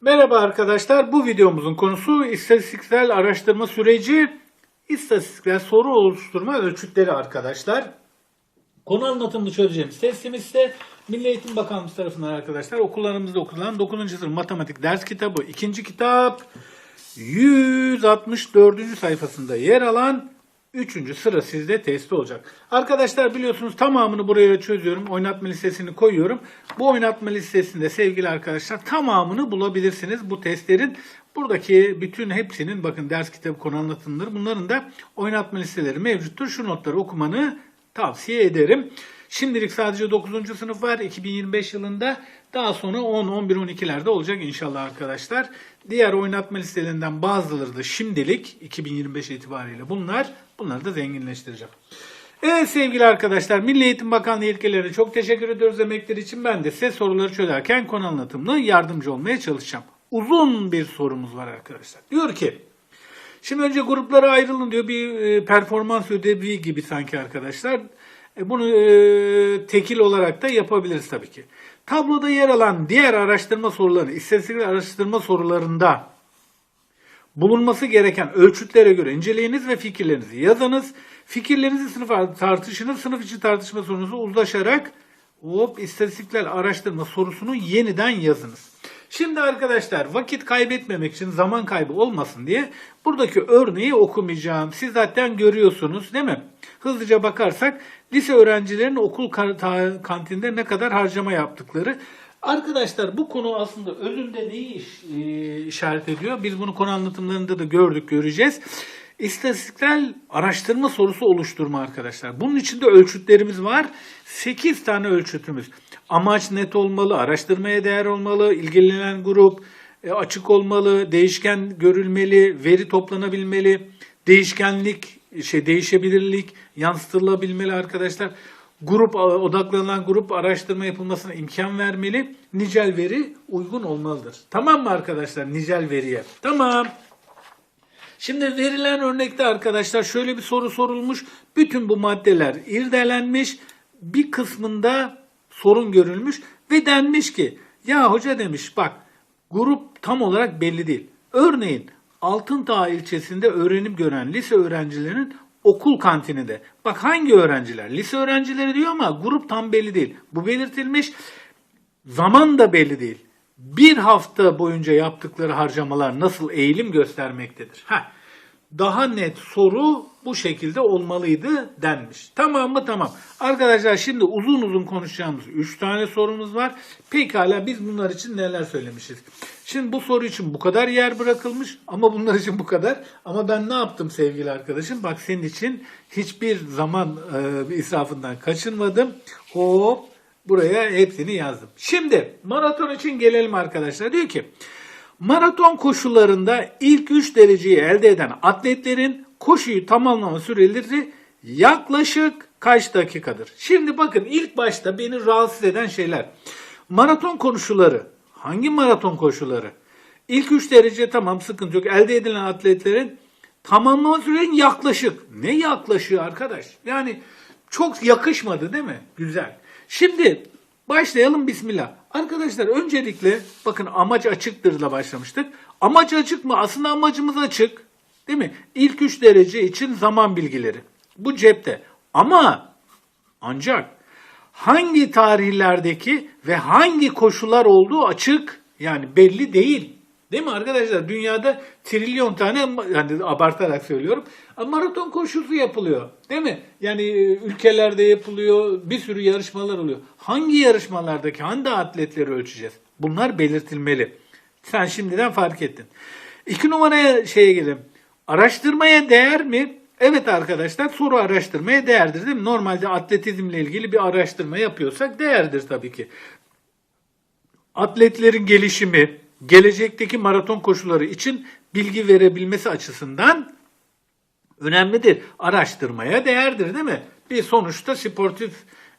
Merhaba arkadaşlar. Bu videomuzun konusu istatistiksel araştırma süreci, istatistiksel soru oluşturma ölçütleri arkadaşlar. Konu anlatımını çözeceğimiz testimiz ise Milli Eğitim Bakanlığı tarafından arkadaşlar okullarımızda okulan 9. sınıf matematik ders kitabı 2. kitap 164. sayfasında yer alan 3. sıra sizde testi olacak. Arkadaşlar biliyorsunuz tamamını buraya çözüyorum. Oynatma listesini koyuyorum. Bu oynatma listesinde sevgili arkadaşlar tamamını bulabilirsiniz bu testlerin. Buradaki bütün hepsinin bakın ders kitabı konu anlatımları bunların da oynatma listeleri mevcuttur. Şu notları okumanı tavsiye ederim. Şimdilik sadece 9. sınıf var 2025 yılında. Daha sonra 10, 11, 12'lerde olacak inşallah arkadaşlar. Diğer oynatma listelerinden bazıları da şimdilik 2025 itibariyle bunlar. Bunları da zenginleştireceğim. Evet sevgili arkadaşlar Milli Eğitim Bakanlığı yetkililerine çok teşekkür ediyoruz emekleri için. Ben de size soruları çözerken konu anlatımına yardımcı olmaya çalışacağım. Uzun bir sorumuz var arkadaşlar. Diyor ki Şimdi önce gruplara ayrılın diyor bir e, performans ödevi gibi sanki arkadaşlar. E, bunu e, tekil olarak da yapabiliriz tabii ki. Tabloda yer alan diğer araştırma soruları, istatistik araştırma sorularında bulunması gereken ölçütlere göre inceleyiniz ve fikirlerinizi yazınız. Fikirlerinizi sınıf tartışınız. Sınıf içi tartışma sorunuzu uzlaşarak hop istatistikler araştırma sorusunu yeniden yazınız. Şimdi arkadaşlar vakit kaybetmemek için zaman kaybı olmasın diye buradaki örneği okumayacağım. Siz zaten görüyorsunuz değil mi? Hızlıca bakarsak lise öğrencilerinin okul kantinde ne kadar harcama yaptıkları. Arkadaşlar bu konu aslında özünde neyi e, işaret ediyor? Biz bunu konu anlatımlarında da gördük, göreceğiz. İstatistiksel araştırma sorusu oluşturma arkadaşlar. Bunun içinde ölçütlerimiz var. 8 tane ölçütümüz. Amaç net olmalı, araştırmaya değer olmalı, ilgilenen grup e, açık olmalı, değişken görülmeli, veri toplanabilmeli, değişkenlik, şey değişebilirlik yansıtılabilmeli arkadaşlar. Grup odaklanan grup araştırma yapılmasına imkan vermeli. Nicel veri uygun olmalıdır. Tamam mı arkadaşlar nicel veriye? Tamam. Şimdi verilen örnekte arkadaşlar şöyle bir soru sorulmuş. Bütün bu maddeler irdelenmiş. Bir kısmında sorun görülmüş ve denmiş ki ya hoca demiş bak grup tam olarak belli değil. Örneğin Altındağ ilçesinde öğrenim gören lise öğrencilerinin okul kantininde. Bak hangi öğrenciler? Lise öğrencileri diyor ama grup tam belli değil. Bu belirtilmiş. Zaman da belli değil. Bir hafta boyunca yaptıkları harcamalar nasıl eğilim göstermektedir? Heh. Daha net soru bu şekilde olmalıydı denmiş. Tamam mı? Tamam. Arkadaşlar şimdi uzun uzun konuşacağımız 3 tane sorumuz var. Pekala biz bunlar için neler söylemişiz? Şimdi bu soru için bu kadar yer bırakılmış ama bunlar için bu kadar. Ama ben ne yaptım sevgili arkadaşım? Bak senin için hiçbir zaman e, israfından kaçınmadım. Hop buraya hepsini yazdım. Şimdi maraton için gelelim arkadaşlar. Diyor ki Maraton koşularında ilk 3 dereceyi elde eden atletlerin koşuyu tamamlama süreleri yaklaşık kaç dakikadır? Şimdi bakın ilk başta beni rahatsız eden şeyler. Maraton koşuları. Hangi maraton koşuları? İlk 3 derece tamam sıkıntı yok. Elde edilen atletlerin tamamlama süreleri yaklaşık. Ne yaklaşıyor arkadaş? Yani çok yakışmadı değil mi? Güzel. Şimdi başlayalım bismillah. Arkadaşlar öncelikle bakın amaç açıktırla başlamıştık. Amaç açık mı? Aslında amacımız açık. Değil mi? İlk 3 derece için zaman bilgileri. Bu cepte. Ama ancak hangi tarihlerdeki ve hangi koşullar olduğu açık yani belli değil. Değil mi arkadaşlar? Dünyada trilyon tane yani abartarak söylüyorum. Maraton koşusu yapılıyor. Değil mi? Yani e, ülkelerde yapılıyor. Bir sürü yarışmalar oluyor. Hangi yarışmalardaki hangi atletleri ölçeceğiz? Bunlar belirtilmeli. Sen şimdiden fark ettin. İki numaraya şeye gelelim. Araştırmaya değer mi? Evet arkadaşlar soru araştırmaya değerdir değil mi? Normalde atletizmle ilgili bir araştırma yapıyorsak değerdir tabii ki. Atletlerin gelişimi, gelecekteki maraton koşuları için bilgi verebilmesi açısından önemlidir. Araştırmaya değerdir değil mi? Bir sonuçta sportif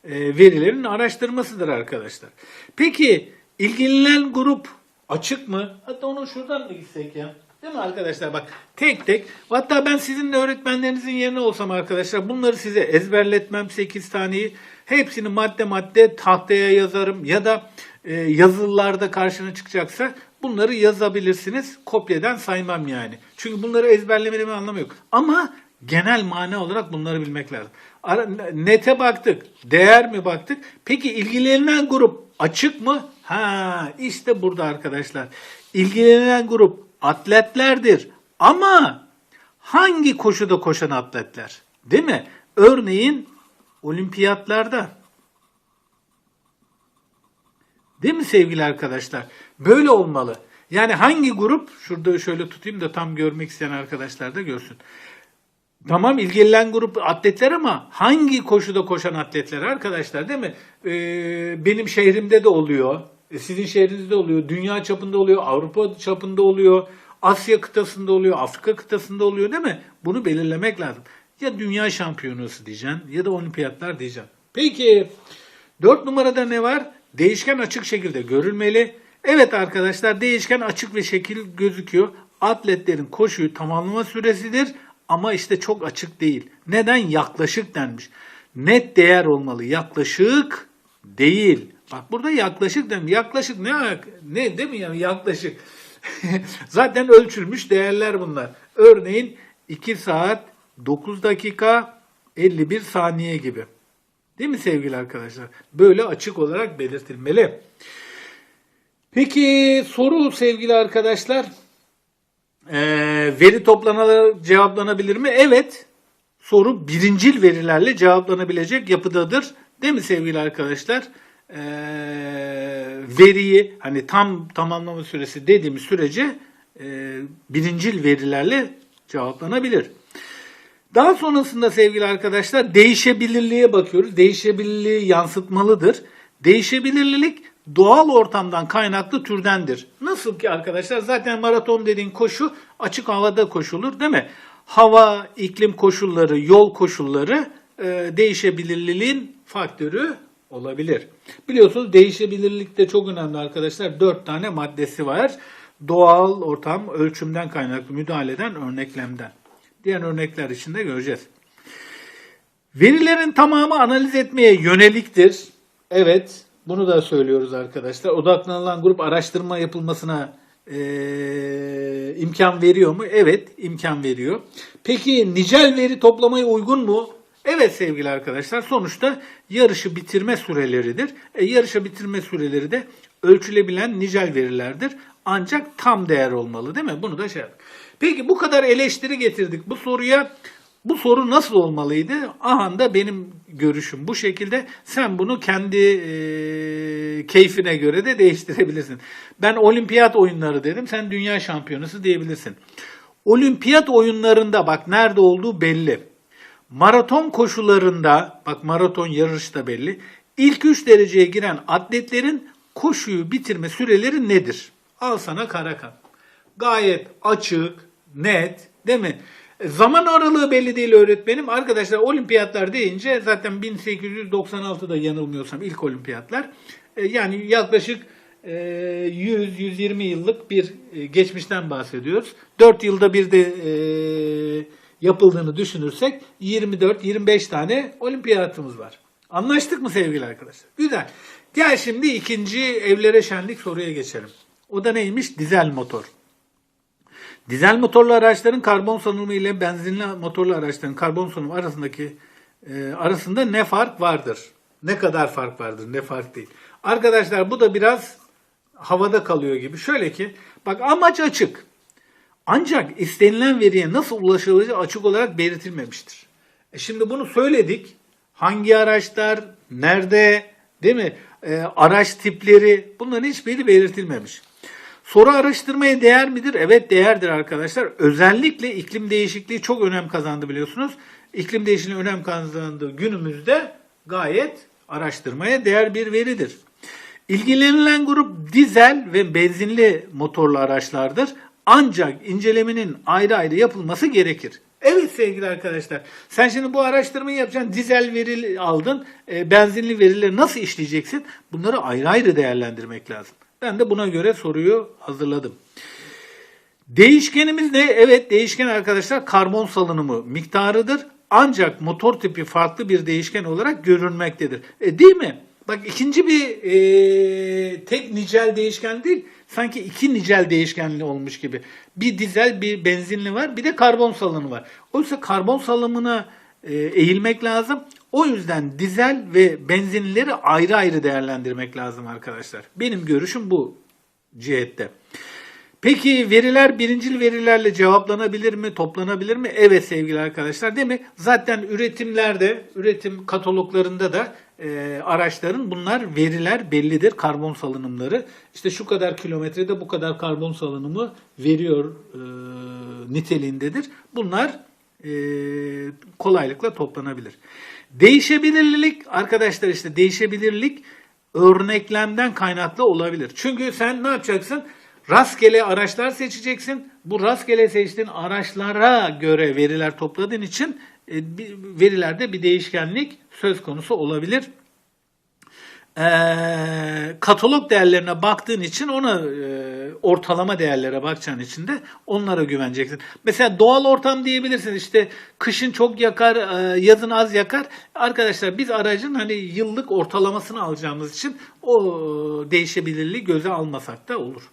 e, verilerin araştırmasıdır arkadaşlar. Peki ilgilenen grup açık mı? Hatta onu şuradan mı gitsek ya? Değil mi arkadaşlar? Bak tek tek. Hatta ben sizin de öğretmenlerinizin yerine olsam arkadaşlar bunları size ezberletmem 8 taneyi. Hepsini madde madde tahtaya yazarım ya da e, yazılılarda karşına çıkacaksa Bunları yazabilirsiniz. Kopyadan saymam yani. Çünkü bunları ezberlemenin anlamı yok. Ama genel mana olarak bunları bilmek lazım. Ara, nete baktık. Değer mi baktık? Peki ilgilenilen grup açık mı? Ha işte burada arkadaşlar. İlgilenilen grup atletlerdir. Ama hangi koşuda koşan atletler? Değil mi? Örneğin olimpiyatlarda. Değil mi sevgili arkadaşlar? Böyle olmalı. Yani hangi grup, şurada şöyle tutayım da tam görmek isteyen arkadaşlar da görsün. Tamam ilgilenen grup atletler ama hangi koşuda koşan atletler arkadaşlar değil mi? Ee, benim şehrimde de oluyor. E, Sizin şehrinizde oluyor. Dünya çapında oluyor. Avrupa çapında oluyor. Asya kıtasında oluyor. Afrika kıtasında oluyor değil mi? Bunu belirlemek lazım. Ya dünya şampiyonası diyeceksin ya da olimpiyatlar diyeceksin. Peki dört numarada ne var? Değişken açık şekilde görülmeli. Evet arkadaşlar değişken açık ve şekil gözüküyor. Atletlerin koşuyu tamamlama süresidir ama işte çok açık değil. Neden? Yaklaşık denmiş. Net değer olmalı. Yaklaşık değil. Bak burada yaklaşık denmiş. Yaklaşık ne ne değil mi yani yaklaşık. Zaten ölçülmüş değerler bunlar. Örneğin 2 saat 9 dakika 51 saniye gibi. Değil mi sevgili arkadaşlar? Böyle açık olarak belirtilmeli. Peki soru sevgili arkadaşlar. Ee, veri toplanarak cevaplanabilir mi? Evet. Soru birincil verilerle cevaplanabilecek yapıdadır. Değil mi sevgili arkadaşlar? Ee, veriyi hani tam tamamlama süresi dediğimiz sürece e, birincil verilerle cevaplanabilir. Daha sonrasında sevgili arkadaşlar değişebilirliğe bakıyoruz. Değişebilirliği yansıtmalıdır. Değişebilirlik doğal ortamdan kaynaklı türdendir. Nasıl ki arkadaşlar zaten maraton dediğin koşu açık havada koşulur değil mi? Hava, iklim koşulları, yol koşulları e, değişebilirliğin faktörü olabilir. Biliyorsunuz değişebilirlik de çok önemli arkadaşlar. Dört tane maddesi var. Doğal ortam, ölçümden kaynaklı müdahaleden, örneklemden. Diğer örnekler için de göreceğiz. Verilerin tamamı analiz etmeye yöneliktir. Evet, bunu da söylüyoruz arkadaşlar. Odaklanılan grup araştırma yapılmasına eee, imkan veriyor mu? Evet, imkan veriyor. Peki nicel veri toplamaya uygun mu? Evet sevgili arkadaşlar. Sonuçta yarışı bitirme süreleridir. E, yarışı bitirme süreleri de ölçülebilen nicel verilerdir. Ancak tam değer olmalı değil mi? Bunu da şey yaptık. Peki bu kadar eleştiri getirdik bu soruya. Bu soru nasıl olmalıydı? Aha da benim görüşüm bu şekilde. Sen bunu kendi e, keyfine göre de değiştirebilirsin. Ben olimpiyat oyunları dedim. Sen dünya şampiyonası diyebilirsin. Olimpiyat oyunlarında bak nerede olduğu belli. Maraton koşularında, bak maraton yarış da belli. İlk 3 dereceye giren atletlerin koşuyu bitirme süreleri nedir? Al sana Karakan. Gayet açık, net, değil mi? E, Zaman aralığı belli değil öğretmenim. Arkadaşlar olimpiyatlar deyince zaten 1896'da yanılmıyorsam ilk olimpiyatlar. E, Yani yaklaşık e, 100-120 yıllık bir e, geçmişten bahsediyoruz. 4 yılda bir de e, yapıldığını düşünürsek 24-25 tane olimpiyatımız var. Anlaştık mı sevgili arkadaşlar? Güzel. Gel şimdi ikinci evlere şenlik soruya geçelim. O da neymiş? Dizel motor. Dizel motorlu araçların karbon salınımı ile benzinli motorlu araçların karbon salınımı arasındaki e, arasında ne fark vardır? Ne kadar fark vardır? Ne fark değil. Arkadaşlar bu da biraz havada kalıyor gibi. Şöyle ki bak amaç açık. Ancak istenilen veriye nasıl ulaşılacağı açık olarak belirtilmemiştir. E şimdi bunu söyledik. Hangi araçlar, nerede, değil mi? E, araç tipleri bunların hiçbiri belirtilmemiş. Soru araştırmaya değer midir? Evet değerdir arkadaşlar. Özellikle iklim değişikliği çok önem kazandı biliyorsunuz. İklim değişikliği önem kazandığı günümüzde gayet araştırmaya değer bir veridir. İlgilenilen grup dizel ve benzinli motorlu araçlardır. Ancak incelemenin ayrı ayrı yapılması gerekir. Evet sevgili arkadaşlar. Sen şimdi bu araştırmayı yapacaksın. Dizel veri aldın. e, benzinli verileri nasıl işleyeceksin? Bunları ayrı ayrı değerlendirmek lazım. Ben de buna göre soruyu hazırladım. Değişkenimiz ne? Evet değişken arkadaşlar karbon salınımı miktarıdır. Ancak motor tipi farklı bir değişken olarak görünmektedir. E, değil mi? Bak ikinci bir e, tek nicel değişken değil. Sanki iki nicel değişkenli olmuş gibi. Bir dizel bir benzinli var bir de karbon salınımı var. Oysa karbon salımına e, eğilmek lazım. O yüzden dizel ve benzinlileri ayrı ayrı değerlendirmek lazım arkadaşlar. Benim görüşüm bu cihette. Peki veriler birincil verilerle cevaplanabilir mi, toplanabilir mi? Evet sevgili arkadaşlar değil mi? Zaten üretimlerde, üretim kataloglarında da e, araçların bunlar veriler bellidir. Karbon salınımları. İşte şu kadar kilometrede bu kadar karbon salınımı veriyor e, niteliğindedir. Bunlar e, kolaylıkla toplanabilir. Değişebilirlik arkadaşlar işte değişebilirlik örneklemden kaynaklı olabilir. Çünkü sen ne yapacaksın? Rastgele araçlar seçeceksin. Bu rastgele seçtiğin araçlara göre veriler topladığın için verilerde bir değişkenlik söz konusu olabilir. Ee, katalog değerlerine baktığın için ona e, ortalama değerlere bakacağın için de onlara güveneceksin. Mesela doğal ortam diyebilirsin işte kışın çok yakar, e, yazın az yakar. Arkadaşlar biz aracın hani yıllık ortalamasını alacağımız için o e, değişebilirliği göze almasak da olur.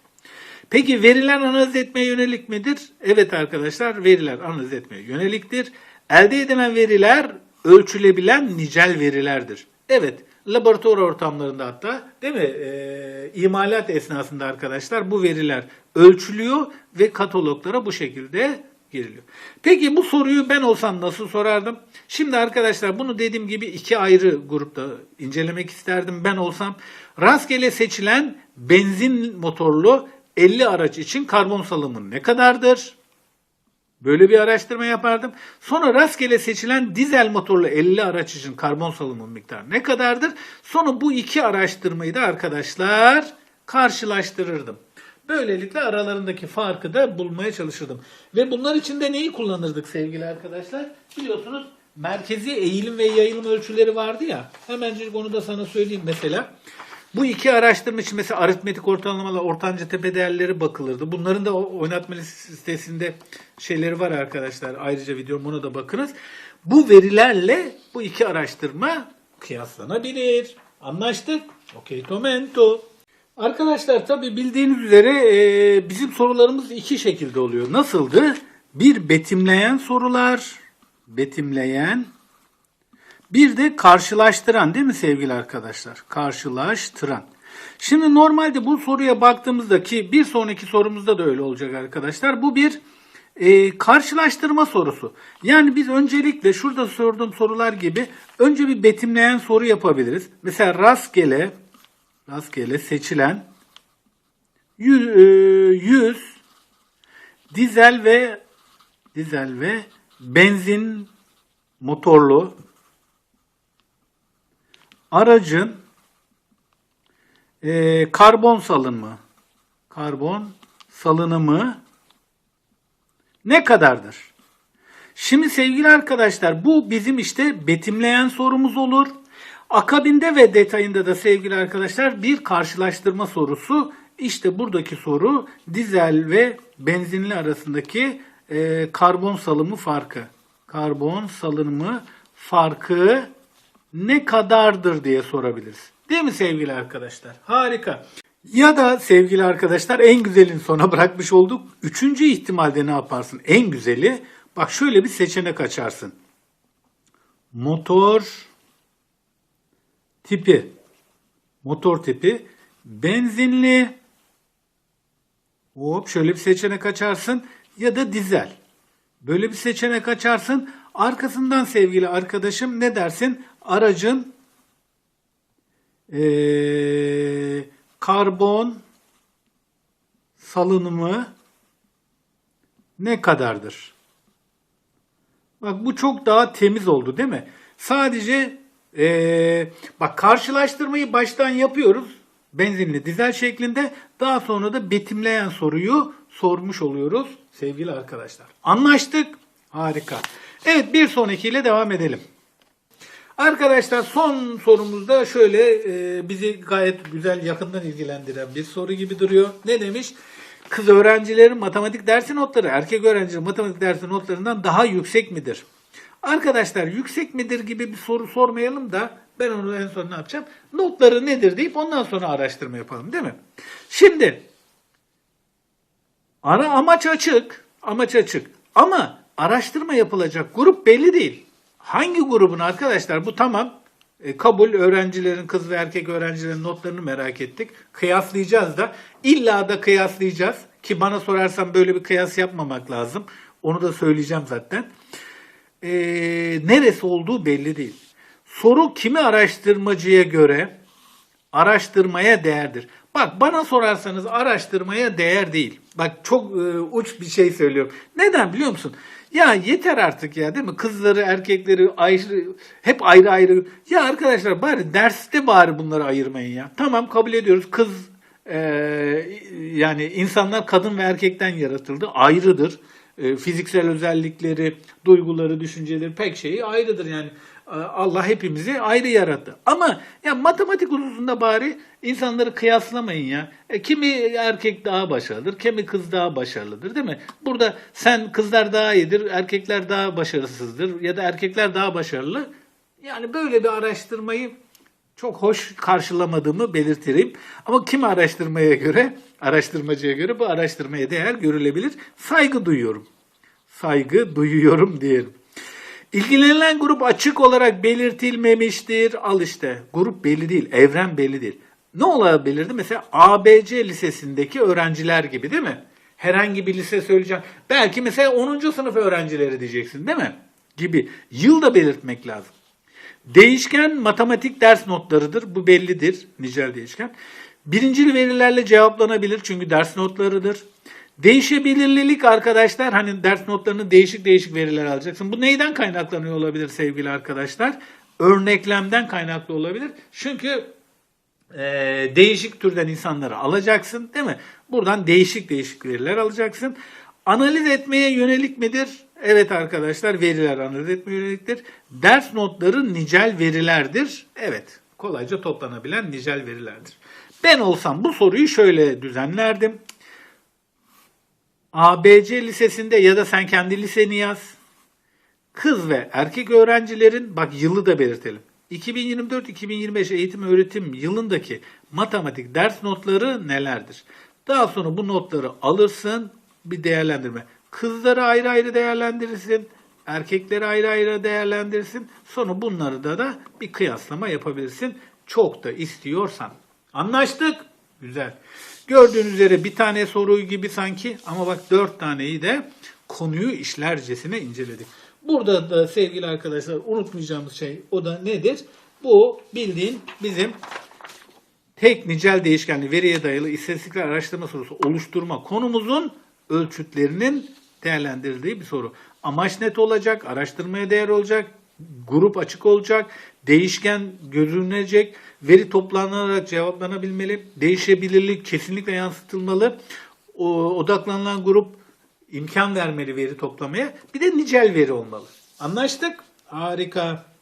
Peki veriler analiz etmeye yönelik midir? Evet arkadaşlar veriler analiz etmeye yöneliktir. Elde edilen veriler ölçülebilen nicel verilerdir. Evet laboratuvar ortamlarında hatta değil mi Ee, imalat esnasında arkadaşlar bu veriler ölçülüyor ve kataloglara bu şekilde giriliyor. Peki bu soruyu ben olsam nasıl sorardım? Şimdi arkadaşlar bunu dediğim gibi iki ayrı grupta incelemek isterdim ben olsam. Rastgele seçilen benzin motorlu 50 araç için karbon salımı ne kadardır? Böyle bir araştırma yapardım. Sonra rastgele seçilen dizel motorlu 50 araç için karbon salımı miktarı ne kadardır? Sonra bu iki araştırmayı da arkadaşlar karşılaştırırdım. Böylelikle aralarındaki farkı da bulmaya çalışırdım. Ve bunlar için de neyi kullanırdık sevgili arkadaşlar? Biliyorsunuz merkezi eğilim ve yayılım ölçüleri vardı ya. Hemencik onu da sana söyleyeyim mesela. Bu iki araştırma için mesela aritmetik ortalamalar, ortanca tepe değerleri bakılırdı. Bunların da oynatma listesinde şeyleri var arkadaşlar. Ayrıca videom ona da bakınız. Bu verilerle bu iki araştırma kıyaslanabilir. Anlaştık? Okey, tomento. Arkadaşlar tabi bildiğiniz üzere e, bizim sorularımız iki şekilde oluyor. Nasıldı? Bir betimleyen sorular, betimleyen bir de karşılaştıran değil mi sevgili arkadaşlar? Karşılaştıran. Şimdi normalde bu soruya baktığımızda ki bir sonraki sorumuzda da öyle olacak arkadaşlar. Bu bir e, karşılaştırma sorusu. Yani biz öncelikle şurada sorduğum sorular gibi önce bir betimleyen soru yapabiliriz. Mesela rastgele rastgele seçilen 100, e, 100 dizel ve dizel ve benzin motorlu aracın e, karbon salınımı karbon salınımı ne kadardır? Şimdi sevgili arkadaşlar bu bizim işte betimleyen sorumuz olur. Akabinde ve detayında da sevgili arkadaşlar bir karşılaştırma sorusu. İşte buradaki soru dizel ve benzinli arasındaki e, karbon salımı farkı. Karbon salınımı farkı ne kadardır diye sorabiliriz. Değil mi sevgili arkadaşlar? Harika. Ya da sevgili arkadaşlar en güzelin sona bırakmış olduk. Üçüncü ihtimalde ne yaparsın? En güzeli bak şöyle bir seçenek açarsın. Motor tipi motor tipi benzinli hop şöyle bir seçenek açarsın ya da dizel. Böyle bir seçenek açarsın. Arkasından sevgili arkadaşım ne dersin? Aracın eee, karbon salınımı ne kadardır? Bak bu çok daha temiz oldu değil mi? Sadece eee, bak karşılaştırmayı baştan yapıyoruz. Benzinli dizel şeklinde. Daha sonra da betimleyen soruyu sormuş oluyoruz sevgili arkadaşlar. Anlaştık. Harika. Evet bir sonrakiyle devam edelim. Arkadaşlar son sorumuzda şöyle e, bizi gayet güzel yakından ilgilendiren bir soru gibi duruyor. Ne demiş? Kız öğrencilerin matematik dersi notları erkek öğrencilerin matematik dersi notlarından daha yüksek midir? Arkadaşlar yüksek midir gibi bir soru sormayalım da Ben onu en son ne yapacağım? Notları nedir deyip ondan sonra araştırma yapalım değil mi? Şimdi Ana amaç açık. Amaç açık. Ama araştırma yapılacak grup belli değil. Hangi grubun arkadaşlar bu tamam e, kabul öğrencilerin kız ve erkek öğrencilerin notlarını merak ettik. Kıyaslayacağız da illa da kıyaslayacağız ki bana sorarsan böyle bir kıyas yapmamak lazım. Onu da söyleyeceğim zaten. E, neresi olduğu belli değil. Soru kimi araştırmacıya göre araştırmaya değerdir. Bak bana sorarsanız araştırmaya değer değil. Bak çok e, uç bir şey söylüyorum. Neden biliyor musun? Ya yeter artık ya değil mi? Kızları, erkekleri ayrı, hep ayrı ayrı. Ya arkadaşlar bari derste bari bunları ayırmayın ya. Tamam kabul ediyoruz. Kız e, yani insanlar kadın ve erkekten yaratıldı. Ayrıdır. E, fiziksel özellikleri, duyguları, düşünceleri pek şeyi ayrıdır yani. E, Allah hepimizi ayrı yarattı. Ama ya matematik hususunda bari insanları kıyaslamayın ya. E, kimi erkek daha başarılıdır, kimi kız daha başarılıdır değil mi? Burada sen kızlar daha iyidir, erkekler daha başarısızdır ya da erkekler daha başarılı. Yani böyle bir araştırmayı çok hoş karşılamadığımı belirtireyim. Ama kim araştırmaya göre, araştırmacıya göre bu araştırmaya değer görülebilir. Saygı duyuyorum. Saygı duyuyorum diyelim. İlgilenilen grup açık olarak belirtilmemiştir. Al işte grup belli değil, evren belli değil. Ne olabilirdi? Mesela ABC lisesindeki öğrenciler gibi değil mi? Herhangi bir lise söyleyeceğim. Belki mesela 10. sınıf öğrencileri diyeceksin değil mi? Gibi. Yıl da belirtmek lazım. Değişken matematik ders notlarıdır. Bu bellidir. Nicel değişken. Birincil verilerle cevaplanabilir çünkü ders notlarıdır. Değişebilirlik arkadaşlar hani ders notlarını değişik değişik veriler alacaksın. Bu neyden kaynaklanıyor olabilir sevgili arkadaşlar? Örneklemden kaynaklı olabilir. Çünkü e, değişik türden insanları alacaksın değil mi? Buradan değişik değişik veriler alacaksın. Analiz etmeye yönelik midir? Evet arkadaşlar veriler analiz etmeye yöneliktir. Ders notları nicel verilerdir. Evet kolayca toplanabilen nicel verilerdir. Ben olsam bu soruyu şöyle düzenlerdim. ABC lisesinde ya da sen kendi liseni yaz. Kız ve erkek öğrencilerin bak yılı da belirtelim. 2024-2025 eğitim öğretim yılındaki matematik ders notları nelerdir? Daha sonra bu notları alırsın bir değerlendirme. Kızları ayrı ayrı değerlendirirsin. Erkekleri ayrı ayrı değerlendirirsin. Sonra bunları da da bir kıyaslama yapabilirsin. Çok da istiyorsan. Anlaştık. Güzel. Gördüğünüz üzere bir tane soru gibi sanki ama bak dört taneyi de konuyu işlercesine inceledik. Burada da sevgili arkadaşlar unutmayacağımız şey o da nedir? Bu bildiğin bizim tek nicel değişkenli veriye dayalı istatistikler araştırma sorusu oluşturma konumuzun ölçütlerinin değerlendirildiği bir soru. Amaç net olacak, araştırmaya değer olacak, grup açık olacak, değişken görünecek, veri toplanarak cevaplanabilmeli, değişebilirlik kesinlikle yansıtılmalı, o, odaklanılan grup imkan vermeli veri toplamaya, bir de nicel veri olmalı. Anlaştık? Harika.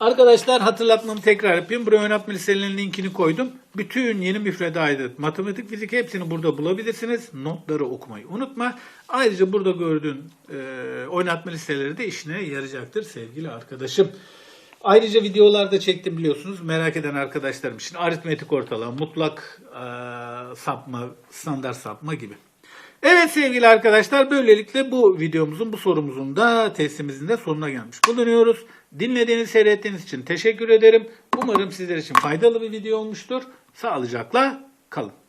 Arkadaşlar hatırlatmamı tekrar yapayım. Buraya oynatma listelerinin linkini koydum. Bütün yeni müfredaydı. Matematik, fizik hepsini burada bulabilirsiniz. Notları okumayı unutma. Ayrıca burada gördüğün e, oynatma listeleri de işine yarayacaktır sevgili arkadaşım. Ayrıca videolarda çektim biliyorsunuz. Merak eden arkadaşlarım için aritmetik ortalama, mutlak e, sapma, standart sapma gibi. Evet sevgili arkadaşlar böylelikle bu videomuzun bu sorumuzun da testimizin de sonuna gelmiş bulunuyoruz. Dinlediğiniz seyrettiğiniz için teşekkür ederim. Umarım sizler için faydalı bir video olmuştur. Sağlıcakla kalın.